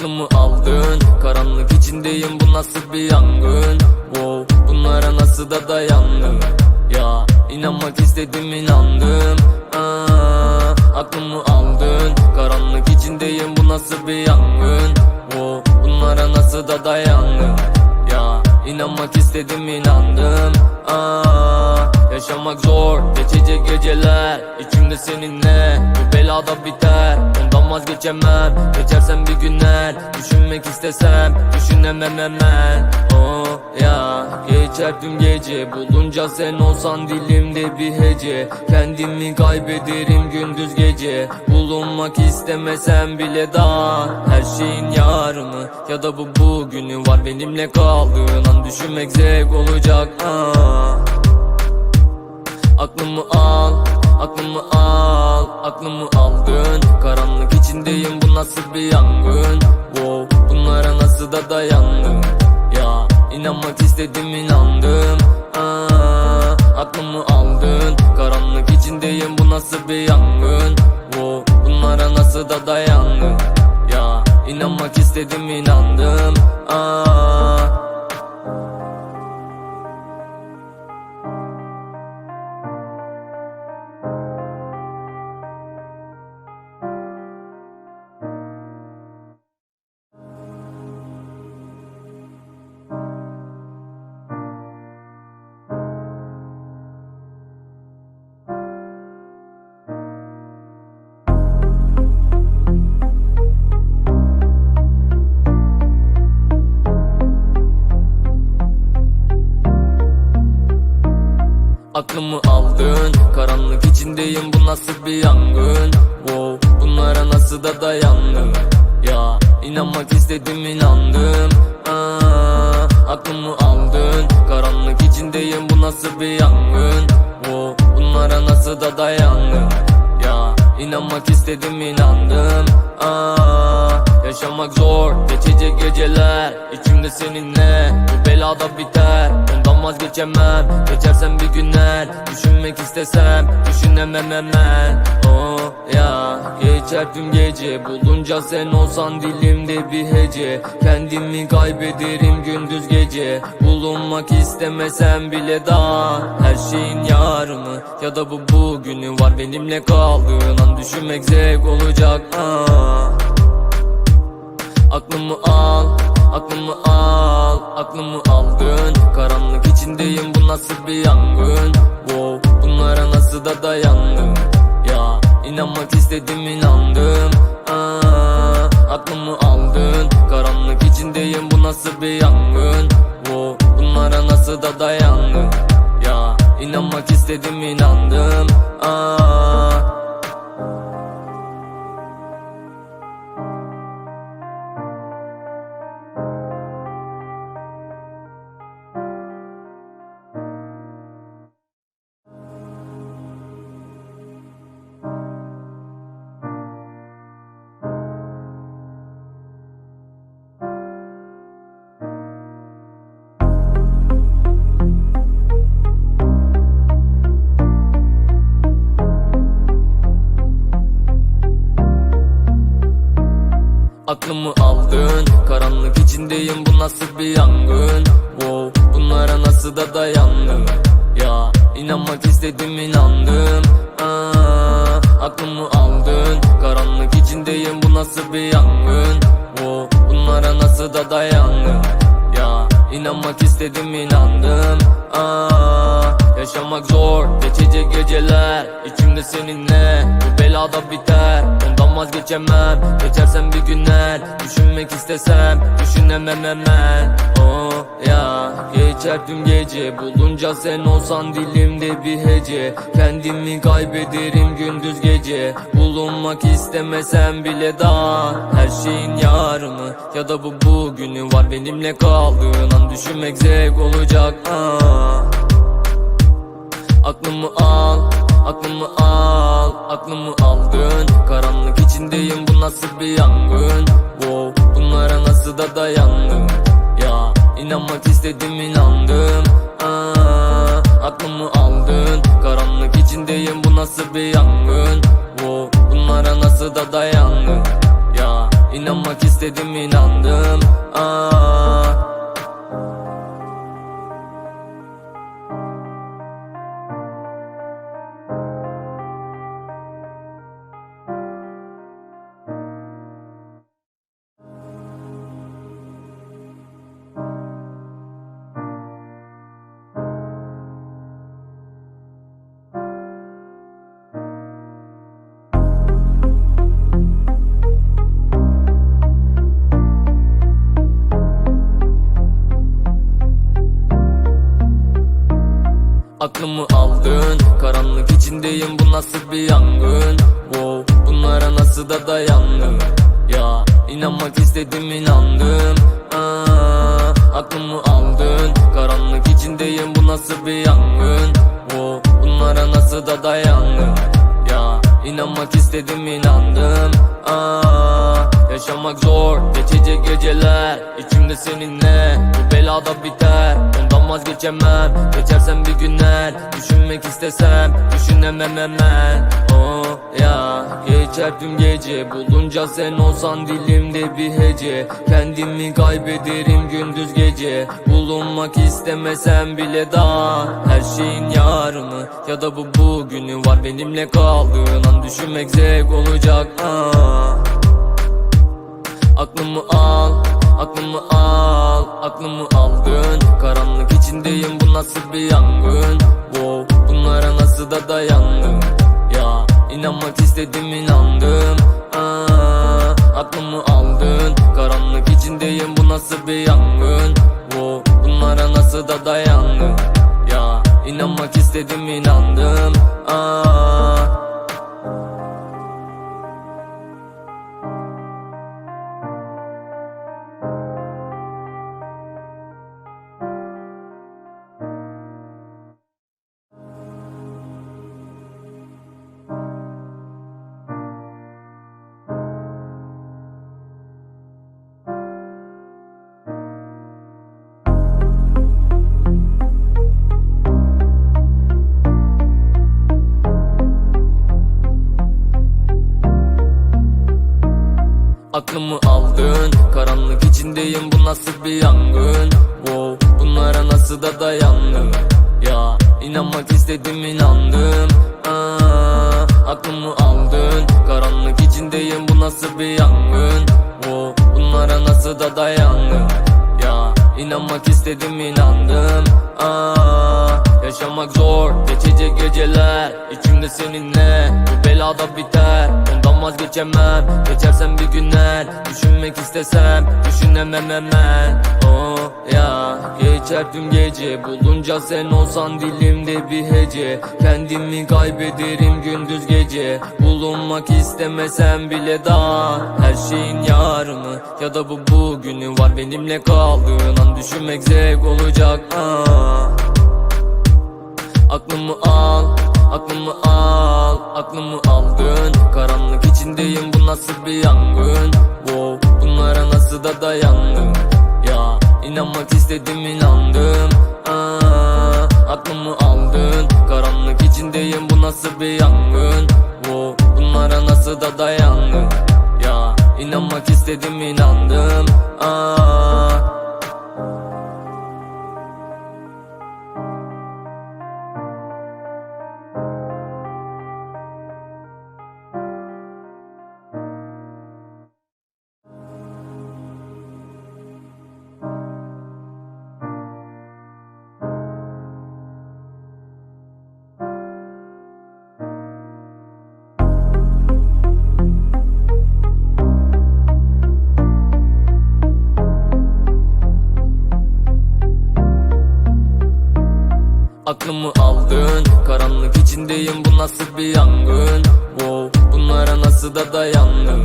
Aklımı aldın. Karanlık içindeyim bu nasıl bir yangın? Wow bunlara nasıl da dayandım Ya inanmak istedim inandım. Aa, Aklımı aldın. Karanlık içindeyim bu nasıl bir yangın? Wow bunlara nasıl da dayandım Ya inanmak istedim inandım. Aa, Yaşamak zor geçecek geceler. İçimde seninle bu belada biter. Ondan vazgeçemem geçersen bir günler Düşünmek istesem düşünemem hemen. Oh ya. Geçer tüm gece. Bulunca sen olsan dilimde bir hece. Kendimi kaybederim gündüz gece. Bulunmak istemesem bile daha Her şeyin yarını ya da bu bugünü var Benimle kaldığın an düşünmek zevk olacak. Ah. Aklımı al, aklımı al, aklımı aldın. Karanlık içindeyim bu nasıl bir yangın? Wow, bunlara nasıl da dayandım Ya inanmak istedim inandım. Aa, Aklımı aldın. Karanlık içindeyim bu nasıl bir yangın? Wow, bunlara nasıl da dayandım Ya inanmak istedim inandım. Aa, Aklımı aldın. Karanlık içindeyim bu nasıl bir yangın? Wow bunlara nasıl da dayandım? Ya inanmak istedim inandım. Aa, Aklımı aldın. Karanlık içindeyim bu nasıl bir yangın? Wow bunlara nasıl da dayandım? Ya inanmak istedim inandım. Aa, Yaşamak zor geçecek geceler. İçimde seninle bu belada biter. Ondan vazgeçemem geçersen bir günler. Düşünmek istesem düşünemem hemen. Oh ya. Geçer tüm gece Bulunca sen olsan dilimde bir hece. Kendimi kaybederim gündüz gece. Bulunmak istemesem bile daha Her şeyin yarını ya da bu bugünü var Benimle kaldığın an düşünmek zevk olacak. Ah. Aklımı al, aklımı al, aklımı aldın. Karanlık içindeyim bu nasıl bir yangın? Wow, bunlara nasıl da dayandım Ya inanmak istedim inandım. Aa, Aklımı aldın. Karanlık içindeyim bu nasıl bir yangın? Wow, bunlara nasıl da dayandım Ya inanmak istedim inandım. Aa, Aklımı aldın? Karanlık içindeyim bu nasıl bir yangın? Wow bunlara nasıl da dayandım Ya inanmak istedim inandım. Aa, Aklımı aldın. Karanlık içindeyim bu nasıl bir yangın? Wow bunlara nasıl da dayandım Ya inanmak istedim inandım. Aa, Yaşamak zor geçecek geceler. İçimde seninle belada biter Ondan vazgeçemem. Geçersen bir günler Düşünmek istesem düşünemem hemen. Oh ya geçer tüm gece. Bulunca sen olsan dilimde bir hece. Kendimi kaybederim gündüz gece. Bulunmak istemesem bile daha Her şeyin yarını ya da bu bugünü var Benimle kaldığın an düşünmek zevk olacak. Ah. Aklımı aldın. Karanlık içindeyim bu nasıl bir yangın? Wow, bunlara nasıl da dayandım Ya inanmak istedim inandım. Aa, Aklımı aldın. Karanlık içindeyim bu nasıl bir yangın? Wow, bunlara nasıl da dayandım Ya inanmak istedim inandım. Aa. Aklımı aldın Karanlık içindeyim bu nasıl bir yangın? Wow bunlara nasıl da dayandım Ya inanmak istedim inandım. Aa, Aklımı aldın Karanlık içindeyim bu nasıl bir yangın? Wow bunlara nasıl da dayandım Ya inanmak istedim inandım. Aa, Yaşamak zor geçecek geceler İçimde seninle bu belada biter. Ondan vazgeçemem geçersen bir günler. Düşünmek istesem düşünemem hemen Oh ya. Geçer tüm gece. Bulunca sen olsan dilimde bir hece. Kendimi kaybederim gündüz gece. Bulunmak istemesem bile daha Her şeyin yarını ya da bu bugünü var Benimle kaldığın an düşünmek zevk olacak. Ah. Aklımı aldın Karanlık içindeyim bu nasıl bir yangın? Wow, bunlara nasıl da dayandım Ya inanmak istedim inandım. Aa, Aklımı aldın Karanlık içindeyim bu nasıl bir yangın? Wow, bunlara nasıl da dayandım Ya inanmak istedim inandım. Aa, Aklımı aldın. Karanlık içindeyim bu nasıl bir yangın? Wow bunlara nasıl da dayandım Ya inanmak istedim inandım. Aa, Aklımı aldın. Karanlık içindeyim bu nasıl bir yangın? Wow bunlara nasıl da dayandım Ya inanmak istedim inandım. Aa, Yaşamak zor geçecek geceler. İçimde seninle. bu belada biter. Ondan vazgeçemem. Geçersen bir günler Düşünmek istesem düşünemem hemen Oh ya. Geçer tüm gece. Bulunca sen olsan dilimde bir hece. Kendimi kaybederim gündüz gece. Bulunmak istemesem bile daha Her şeyin yarını ya da bu bugünü var Benimle kaldığın an düşünmek zevk olacak. Ah. Aklımı aldın? Karanlık içindeyim bu nasıl bir yangın? Wow bunlara nasıl da dayandım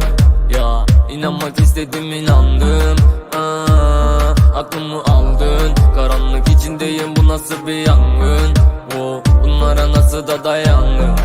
Ya inanmak istedim inandım. Aa, Aklımı aldın. Karanlık içindeyim bu nasıl bir yangın? Wow bunlara nasıl da dayandım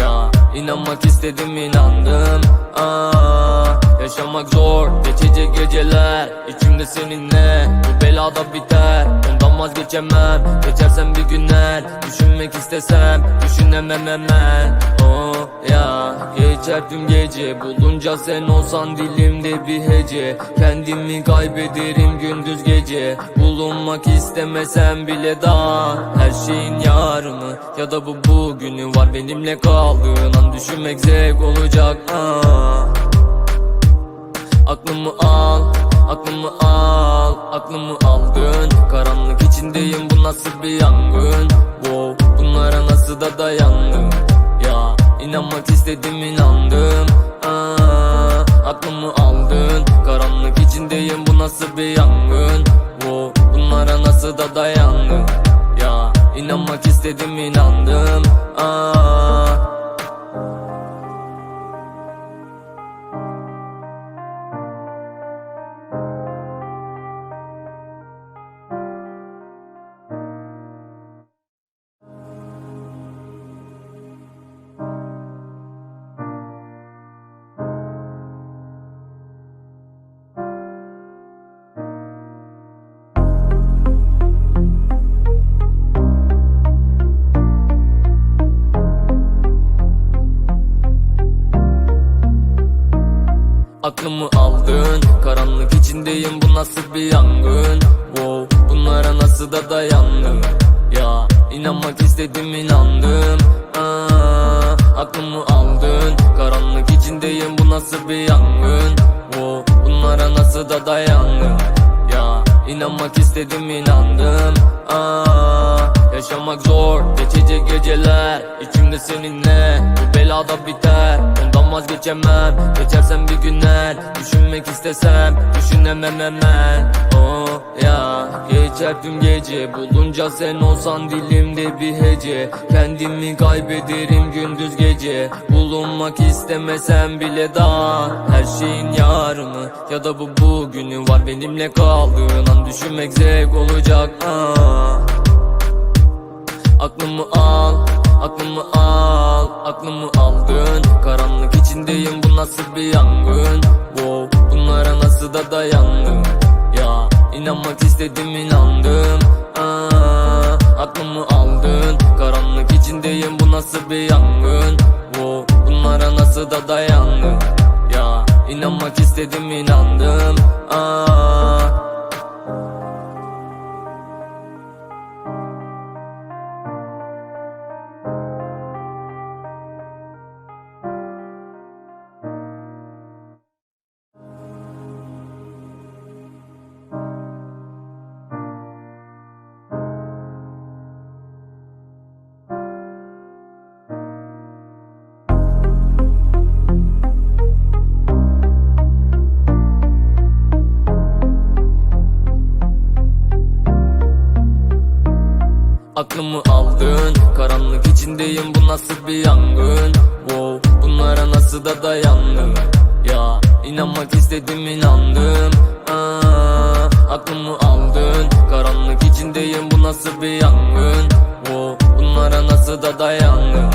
Ya inanmak istedim inandım. Aa, Yaşamak zor geçecek geceler. İçimde seninle belada biter Ondan vazgeçemem. Geçersen bir günler Düşünmek istesem düşünemem hemen. Oh ya Geçer tüm gece. Bulunca sen olsan dilimde bir hece. Kendimi kaybederim gündüz gece. Bulunmak istemesem bile daha Her şeyin yarını ya da bu bugünü var Benimle kaldığın an düşünmek zevk olacak. Ah. Bu nasıl Aklımı aldın. Karanlık içindeyim. Bu nasıl bir yangın? Wow bunlara nasıl da dayandım Ya inanmak istedim inandım. Aa, Aklımı aldın. Karanlık içindeyim. Bu nasıl bir yangın? Wow bunlara nasıl da dayandım Ya inanmak istedim inandım. Aa, Yaşamak zor. Geçecek geceler İçimde seninle bu belada biter Ondan vazgeçemem. Geçersen bir günler Düşünmek istesem düşünemem hemen. Oh ya geçer tüm gece Bulunca sen olsan dilimde bir hece. Kendimi kaybederim gündüz gece. Bulunmak istemesem bile daha Her şeyin yarını ya da bu bugünü var Benimle kaldığın an düşünmek zevk olacak. Ah. Bir yangın. Wow, bunlara nasıl da dayandım Ya inanmak istedim Aklımı aldın. Karanlık içindeyim bu nasıl bir yangın? Wow bunlara nasıl da dayandım Ya inanmak istedim inandım. Aa, Aklımı aldın. Karanlık içindeyim bu nasıl bir yangın? Wow bunlara nasıl da dayandım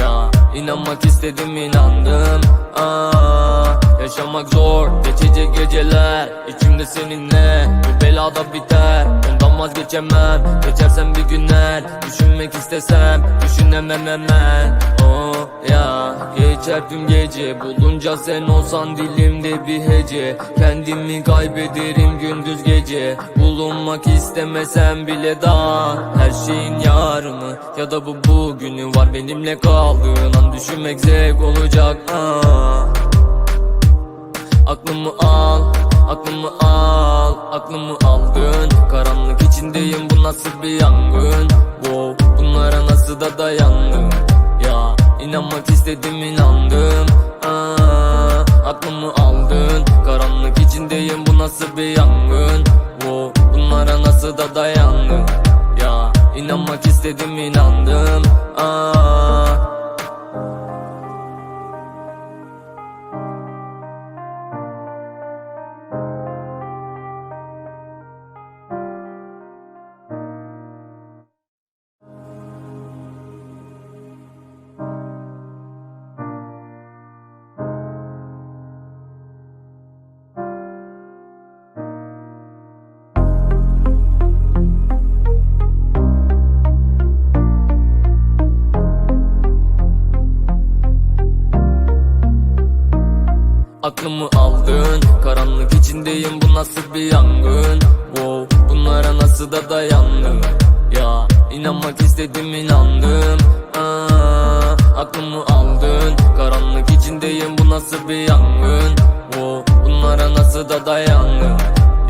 Ya inanmak istedim inandım. Aa, Yaşamak zor geçecek geceler. İçimde seninle bu belada biter. Ondan vazgeçemem geçersen bir günler. Düşünmek istesem düşünemem hemen. Oh ya geçer tüm gece. Bulunca sen olsan dilimde bir hece. Kendimi kaybederim gündüz gece. Bulunmak istemesem bile daha. Her şeyin yarını ya da bu bugünü var Benimle kaldığın an düşünmek zevk olacak. Ah. Aklımı al, aklımı al, aklımı aldın. Karanlık içindeyim bu nasıl bir yangın? Wow, bunlara nasıl da dayandım Ya inanmak istedim inandım. Aa, Aklımı aldın. Karanlık içindeyim bu nasıl bir yangın? Wow, bunlara nasıl da dayandım Ya inanmak istedim inandım. Aa, Aklımı aldın. Karanlık içindeyim. Bu nasıl bir yangın? Wow bunlara nasıl da dayandım Ya inanmak istedim inandım. Aa, Aklımı aldın. Karanlık içindeyim. Bu nasıl bir yangın? Wow bunlara nasıl da dayandım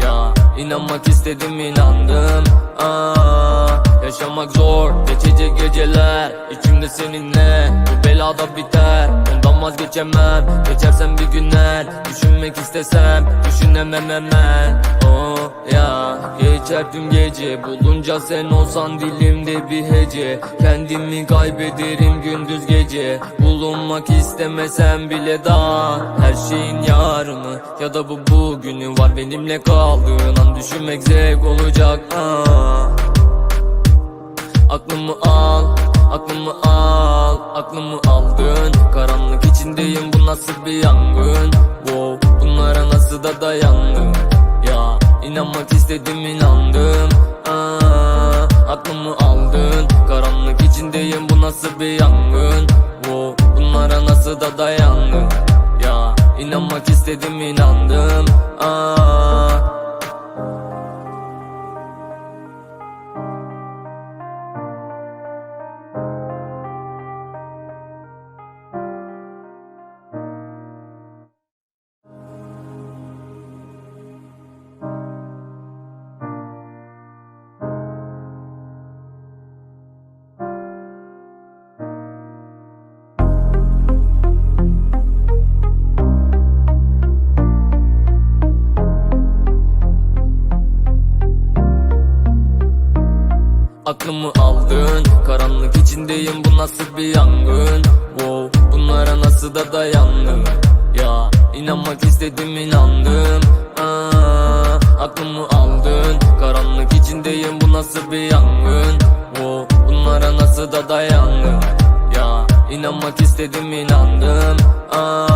Ya inanmak istedim inandım. Aa, Yaşamak zor. Geçecek geceler. İçimde seninle. Bu belada biter. Ondan vazgeçemem. Geçersen bir günler Düşünmek istesem düşünemem hemen. Oh ya. Geçer tüm gece Bulunca sen olsan dilimde bir hece. Kendimi kaybederim gündüz gece. Bulunmak istemesem bile daha Her şeyin yarını ya da bu bugünü var Benimle kaldığın an düşünmek zevk olacak. Ah. Aklımı al, aklımı al, aklımı aldın. Karanlık içindeyim bu nasıl bir yangın? Wow, bunlara nasıl da dayandım Ya inanmak istedim inandım. Aa, Aklımı aldın. Karanlık içindeyim bu nasıl bir yangın? Wow, bunlara nasıl da dayandım Ya inanmak istedim inandım. Aa, Aklımı aldın. Karanlık içindeyim bu nasıl bir yangın? Wow bunlara nasıl da dayandım Ya inanmak istedim inandım. Aa, Aklımı aldın. Karanlık içindeyim bu nasıl bir yangın? Wow bunlara nasıl da dayandım Ya inanmak istedim inandım. Aa,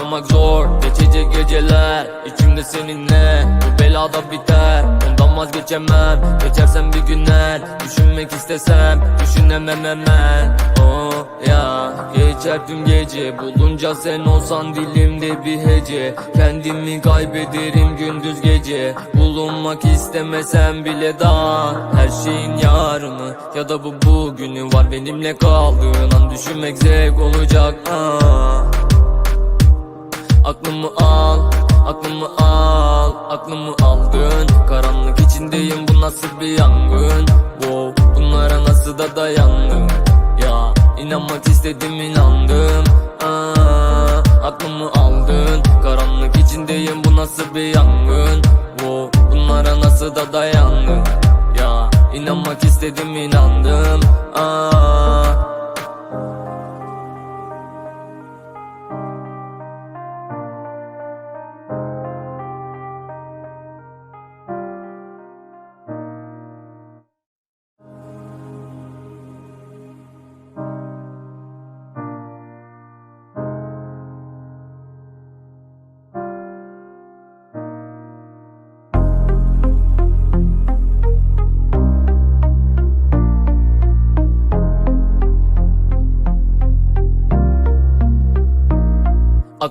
Yaşamak zor. Geçecek geceler İçimde seninle. Bu belada biter Ondan vazgeçemem. Geçersen bir günler Düşünmek istesem düşünemem hemen. Oh ya geçer tüm gece. Bulunca sen olsan dilimde bir hece. Kendimi kaybederim gündüz gece. Bulunmak istemesem bile daha Her şeyin yarını ya da bu bugünü var Benimle kaldığın an düşünmek zevk olacak. Ah.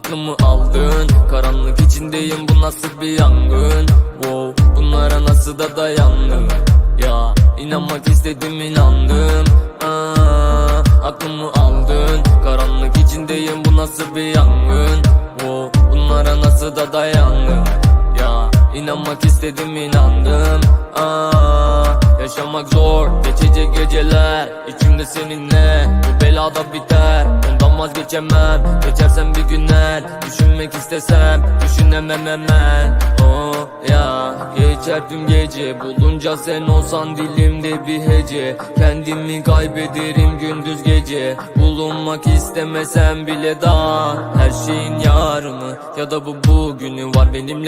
Aklımı aldın? Karanlık içindeyim bu nasıl bir yangın? Wow bunlara nasıl da dayandım Ya inanmak istedim inandım. Aa, Aklımı aldın. Karanlık içindeyim bu nasıl bir yangın? Wow bunlara nasıl da dayandım Ya inanmak istedim inandım. Aa, Yaşamak zor. Geçecek geceler İçimde seninle. Bu belada biter Ondan vazgeçemem geçersen bir günler Düşünmek istesem düşünemem hemen. Oh ya geçer tüm gece. Bulunca sen olsan dilimde bir hece. Kendimi kaybederim gündüz gece. Bulunmak istemesem bile daha Her şeyin yarını ya da bu bugünü var benimle